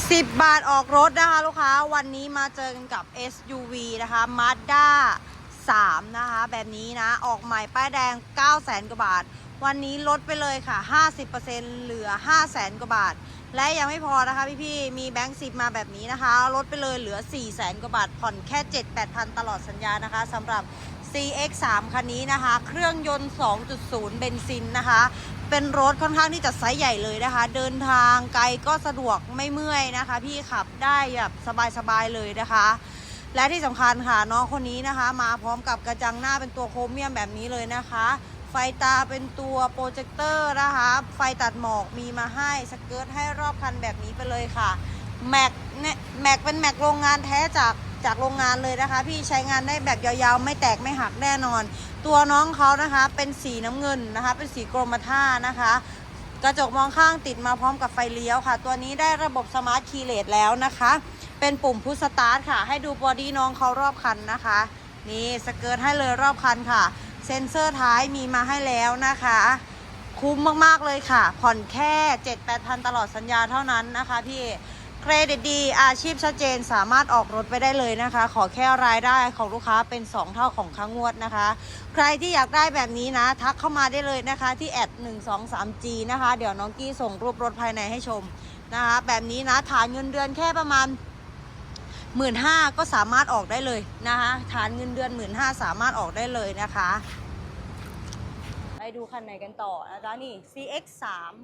10 บาทออกรถนะคะลูกค้า วันนี้มาเจอกันกับ SUV นะคะ Mazda 3 นะคะ แบบนี้นะ ออกใหม่ป้ายแดง 9 0 0 0 0 0กว่าบาท วันนี้ลดไปเลยค่ะ 50%เหลือ 5 0 0 0 0 0กว่าบาท และยังไม่พอนะคะพี่ๆ มีแบงค์สิบมาแบบนี้นะคะ ลดไปเลยเหลือ 4 0 0 0 0 0กว่าบาท ผ่อนแค่ 7 8พันตลอดสัญญานะคะสำหรับ CX3 คันนี้นะคะ เครื่องยนต์ 2.0 เบนซินนะคะ เป็นรถค่อนข้างที่จะไซส์ใหญ่เลยนะคะ เดินทางไกลก็สะดวกไม่เมื่อยนะคะ พี่ขับได้แบบสบายๆเลยนะคะ และที่สำคัญค่ะน้องคนนี้นะคะ มาพร้อมกับกระจังหน้าเป็นตัวโครเมียมแบบนี้เลยนะคะ ไฟตาเป็นตัวโปรเจคเตอร์นะคะ ไฟตัดหมอกมีมาให้สเกิร์ตให้รอบคันแบบนี้ไปเลยค่ะแม็กเนี่ยแม็กเป็นแม็กโรงงานแท้จากจากโรงงานเลยนะคะ พี่ใช้งานได้แบบยาวๆ ไม่แตกไม่หักแน่นอน ตัวน้องเขานะคะเป็นสีน้ำเงินนะคะ เป็นสีกรมท่านะคะ กระจกมองข้างติดมาพร้อมกับไฟเลี้ยวค่ะ ตัวนี้ได้ระบบสมาร์ทคีย์เลสแล้วนะคะ เป็นปุ่มพุชสตาร์ทค่ะ ให้ดูบอดี้น้องเขารอบคันนะคะ นี่สเกิร์ตให้เลยรอบคันค่ะ เซ็นเซอร์ท้ายมีมาให้แล้วนะคะ คุ้มมากๆเลยค่ะ ผ่อนแค่ 7-8พันตลอดสัญญาเท่านั้นนะคะพี่ เครดิตดีอาชีพชัดเจนสามารถออกรถไปได้เลยนะคะ ขอแค่รายได้ของลูกค้าเป็น 2 เท่าของค้างงวดนะคะ ใครที่อยากได้แบบนี้นะ ทักเข้ามาได้เลยนะคะ ที่แอด 123G นะคะ เดี๋ยวน้องกี้ส่งรูปรถภายในให้ชมนะคะ แบบนี้นะฐานเงินเดือนแค่ประมาณหมื่นห้าก็สามารถออกได้เลยนะคะฐานเงินเดือนหมื่นห้าสามารถออกได้เลยนะคะ ไปดูคันไหนกันต่อนะจ๊ะนี่ CX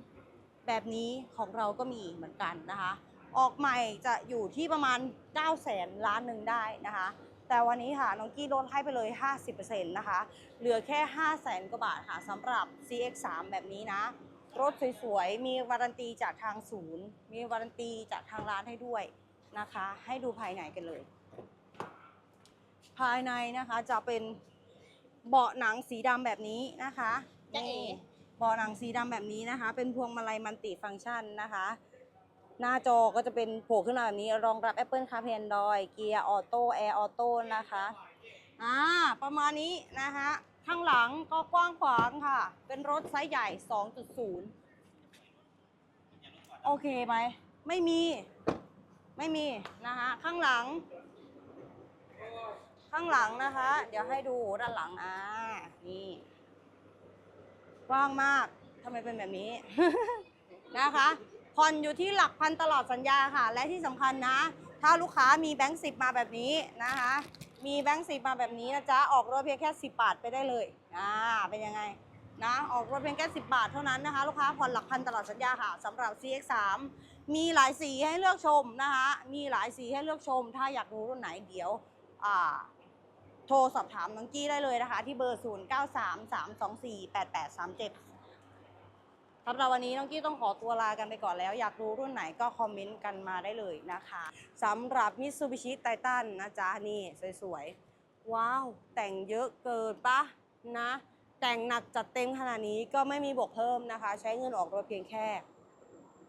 3 แบบนี้ของเราก็มีเหมือนกันนะคะ ออกใหม่จะอยู่ที่ประมาณ 9 0 0แสนล้านหนึ่งได้นะคะ แต่วันนี้ค่ะน้องกี้ลดให้ไปเลย 50%นะคะ เหลือแค่ 5 0 0แสนกว่าบาทค่ะสำหรับ CX 3 แบบนี้นะ รถสวยๆ มีวารันตีจากทางศูนย์ มีวารันตีจากทางร้านให้ด้วยนะคะ ให้ดูภายในกันเลย ภายในนะคะจะเป็นเบาะหนังสีดำแบบนี้นะคะจ๊ะเอ๋นี่เบาะหนังสีดำแบบนี้นะคะ เป็นพวงมาลัยมัลติฟังก์ชันนะคะ หน้าจอก็จะเป็นโผล่ขึ้นมาแบบนี้รองรับ Apple CarPlay Android เกียร์ออโต้แอร์ออโต้นะคะอ่าประมาณนี้นะคะข้างหลังก็กว้างขวางค่ะ เป็นรถไซส์ใหญ่ 2.0 โอเคไหม ไม่มี ไม่มีนะคะข้างหลัง ข้างหลังนะคะ เดี๋ยวให้ดูด้านหลังอ่านี่กว้างมากทำไมเป็นแบบนี้ นะคะ ผ่อนอยู่ที่หลักพันตลอดสัญญาค่ะ และที่สำคัญนะ ถ้าลูกค้ามีแบงค์สิบมาแบบนี้นะคะ มีแบงค์สิบมาแบบนี้นะจ๊ะ ออกรถเพียงแค่ 10 บาทไปได้เลยอ่าเป็นยังไงนะออกรถเพียงแค่ 10 บาทเท่านั้นนะคะลูกค้าผ่อนหลักพันตลอดสัญญาค่ะสำหรับ CX3 มีหลายสีให้เลือกชมนะคะมีหลายสีให้เลือกชม ถ้าอยากรู้รุ่นไหนเดี๋ยวอ่าโทรสอบถามน้องกี้ได้เลยนะคะ ที่เบอร์ 0 9 3 3 2 4 8 8 3 7 สำหรับวันนี้น้องกี้ต้องขอตัวลากันไปก่อนแล้ว อยากรู้รุ่นไหนก็คอมเมนต์กันมาได้เลยนะคะสำหรับ Mitsubishi Titan นะจ๊ะ นี่สวยๆ ว้าว แต่งเยอะเกินปะนะ แต่งหนักจัดเต็มขนาดนี้ก็ไม่มีบวกเพิ่มนะคะ ใช้เงินออกรถเพียงแค่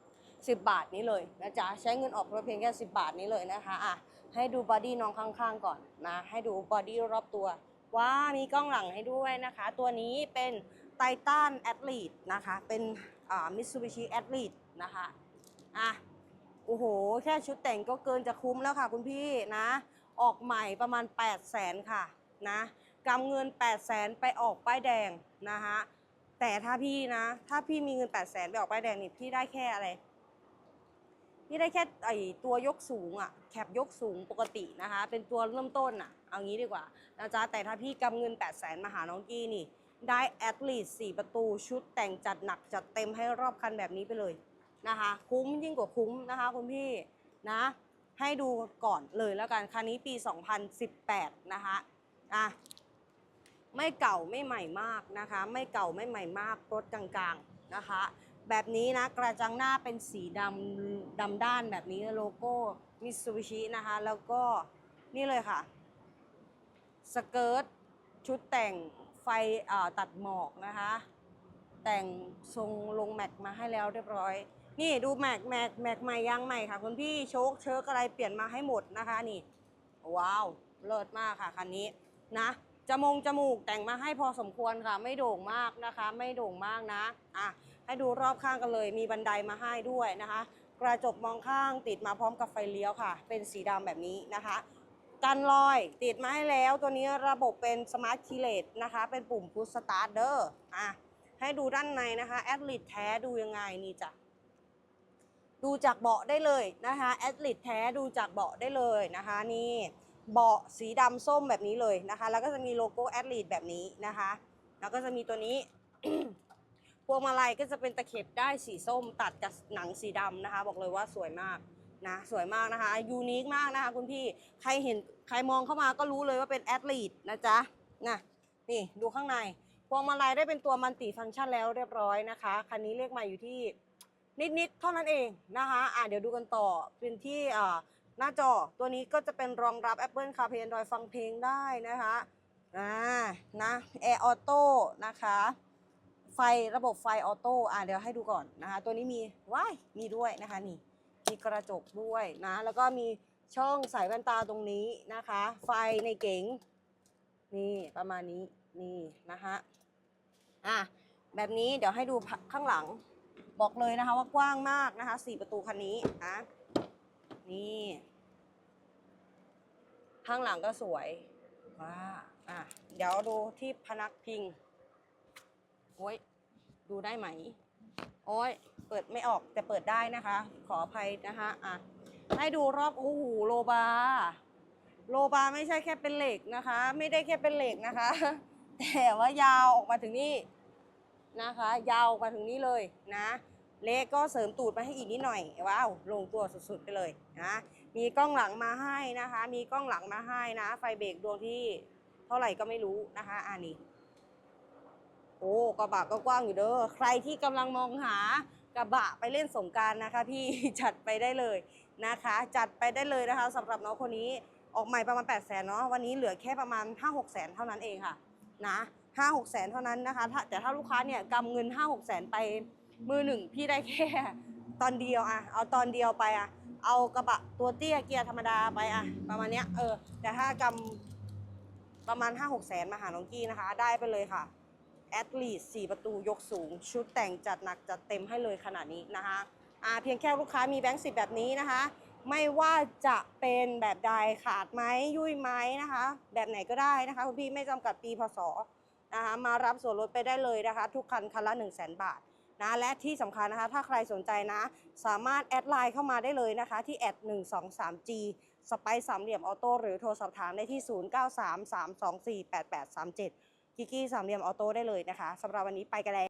10 บาทนี้เลยนะจ๊ะ ใช้เงินออกรถเพียงแค่ 10 บาทนี้เลยนะคะอะให้ดูบอดี้น้องข้างๆก่อนนะ ให้ดูบอดี้รอบตัว ว้ามีกล้องหลังให้ด้วยนะคะ ตัวนี้เป็น ไททันแอ l ลีดนะคะ เป็นมิตซูบิชิแอ l ลีดนะคะ อะ โอ้โห แค่ชุดแต่งก็เกินจะคุ้มแล้วค่ะคุณพี่นะ ออกใหม่ประมาณ 8 0 0แสนค่ะนะกำเงิน 8 0 0แสนไปออกป้ายแดงนะคะแต่ถ้าพี่นะ ถ้าพี่มีเงิน 8 0 0แสนไปออกป้ายแดงนี่พี่ได้แค่อะไร พี่ได้แค่ไอตัวยกสูงอะ่ะ แคปยกสูงปกตินะคะ เป็นตัวเริ่มต้นอะ่ะ เอางี้ดีกว่านะจ๊ะแต่ถ้าพี่กำเงิน 8 0 0แสนมาหาน้องกี้นี่ ได้แอดลีส4ประตูชุดแต่งจัดหนักจัดเต็มให้รอบคันแบบนี้ไปเลยนะคะ คุ้มยิ่งกว่าคุ้มนะคะคุณพี่นะ ให้ดูก่อนเลยแล้วกันคันนี้ปี 2018 นะคะอะไม่เก่าไม่ใหม่มากนะคะ ไม่เก่าไม่ใหม่มากรถกลางๆนะคะ แบบนี้นะกระจังหน้าเป็นสีดำดำด้านแบบนี้โลโก้มิซูบิชินะคะ แล้วก็นี่เลยค่ะ สเกิร์ตชุดแต่ง ฟตัดหมอกนะคะ แต่งทรงลงแม็กมาให้แล้วเรียบร้อย นี่ดูแม็กแม็กแม็กใหม่ยางใหม่ค่ะคุณพี่โชคเชิร์กอะไรเปลี่ยนมาให้หมดนะคะนี่ว้าวเลิศมากค่ะคันนี้นะจมงจมูกแต่งมาให้พอสมควรค่ะ ไม่โด่งมากนะคะ ไม่โด่งมากนะอะให้ดูรอบข้างกันเลย มีบันไดมาให้ด้วยนะคะ กระจกมองข้างติดมาพร้อมกับไฟเลี้ยวค่ะ เป็นสีดำแบบนี้นะคะ กันรอยติดมาให้แล้วตัวนี้ระบบเป็นสมาร์ทคีเลตนะคะ เป็นปุ่มพุชสตาร์เดอร์อะให้ดูด้านในนะคะแอดลิทแท้ดูยังไงนี่จ้ะดูจากเบาะได้เลยนะคะแอดลิทแท้ดูจากเบาะได้เลยนะคะ นี่เบาะสีดำส้มแบบนี้เลยนะคะ แล้วก็จะมีโลโก้แอดลิทแบบนี้นะคะ แล้วก็จะมีตัวนี้พวงมาลัยก็จะเป็นตะเข็บได้สีส้มตัดกับหนังสีดำนะคะ บอกเลยว่าสวยมาก นะสวยมากนะคะ ยูนิคมากนะคะคุณพี่ใครเห็นใครมองเข้ามาก็รู้เลยว่าเป็นแอดลีดนะจ๊ะนะนี่ดูข้างในพวงมาลัยได้เป็นตัวมัลติฟังก์ชันแล้วเรียบร้อยนะคะคันนี้เลขใหม่อยู่ที่นิดๆเท่านั้นเองนะคะอะเดี๋ยวดูกันต่อเป็นที่อ่าหน้าจอตัวนี้ก็จะเป็นรองรับ Apple CarPlay Android ฟังเพลงได้นะคะอ่านะ Air Auto นะคะไฟระบบไฟออโต้อะเดี๋ยวให้ดูก่อนนะคะ ตัวนี้มีว้ายมีด้วยนะคะนี่ มีกระจกด้วยนะ แล้วก็มีช่องใส่แว่นตาตรงนี้นะคะ ไฟในเก๋งนี่ประมาณนี้นี่นะคะอะแบบนี้เดี๋ยวให้ดูข้างหลังบอกเลยนะคะว่ากว้างมากนะคะสี่ประตูคันนี้นะนี่ ข้างหลังก็สวยว้าอะเดี๋ยวดูที่พนักพิงโอ้ยดูได้ไหมโอ้ย เปิดไม่ออกแต่เปิดได้นะคะ ขออภัยนะคะอะให้ดูรอบโอ้โหโลบาร์โลบาร์ไม่ใช่แค่เป็นเหล็กนะคะ ไม่ได้แค่เป็นเหล็กนะคะ แต่ว่ายาวออกมาถึงนี่นะคะ ยาวออกมาถึงนี่เลยนะเล็กก็เสริมตูดมาให้อีกนิดหน่อยว้าวลงตัวสุดๆไปเลยนะมีกล้องหลังมาให้นะคะ มีกล้องหลังมาให้นะ ไฟเบรกดวงที่เท่าไหร่ก็ไม่รู้นะคะอ่านี่โอ้กระบะก็กว้างอยู่เด้อใครที่กำลังมองหา กระบะไปเล่นสงการนะคะพี่จัดไปได้เลยนะคะ จัดไปได้เลยนะคะสำหรับน้องคนนี้ออกใหม่ประมาณ8 0 0แสนเนาะวันนี้เหลือแค่ประมาณ 5 6แสนเท่านั้นเองค่ะนะ5 6แสนเท่านั้นนะคะ แต่ถ้าลูกค้าเนี่ยกำเงิน 5 6แสนไปมือหนึ่งพี่ได้แค่ตอนเดียวอะเอาตอนเดียวไปอะเอากระบะตัวเตี้ยเกียร์ธรรมดาไปอะประมาณเนี้ยเออแต่ถ้ากำประมาณ 5 6แสนมาหาน้องกี้นะคะ ได้ไปเลยค่ะ แอดลีด4ประตูยกสูง ชุดแต่งจัดหนักจัดเต็มให้เลยขนาดนี้นะคะอ่าเพียงแค่ลูกค้ามีแบงค์สิบแบบนี้นะคะ ไม่ว่าจะเป็นแบบใดขาดไหมยุ่ยไหมนะคะ แบบไหนก็ได้นะคะคุณพี่ไม่จำกัดปีพศนะคะมารับส่วนลดไปได้เลยนะคะ ทุกคันคันละ 1 0 0 0 0แบาทนะและที่สำคัญนะคะ ถ้าใครสนใจนะ สามารถแอดไลน์เข้ามาได้เลยนะคะ ที่แอด 123 g สไปซ์สามเหลี่ยมออโต้หรือโทรสอบถามได้ที่ 0933248837 กิกกี้สามเหลี่ยมออโต้ได้เลยนะคะสำหรับวันนี้ไปกันแล้ว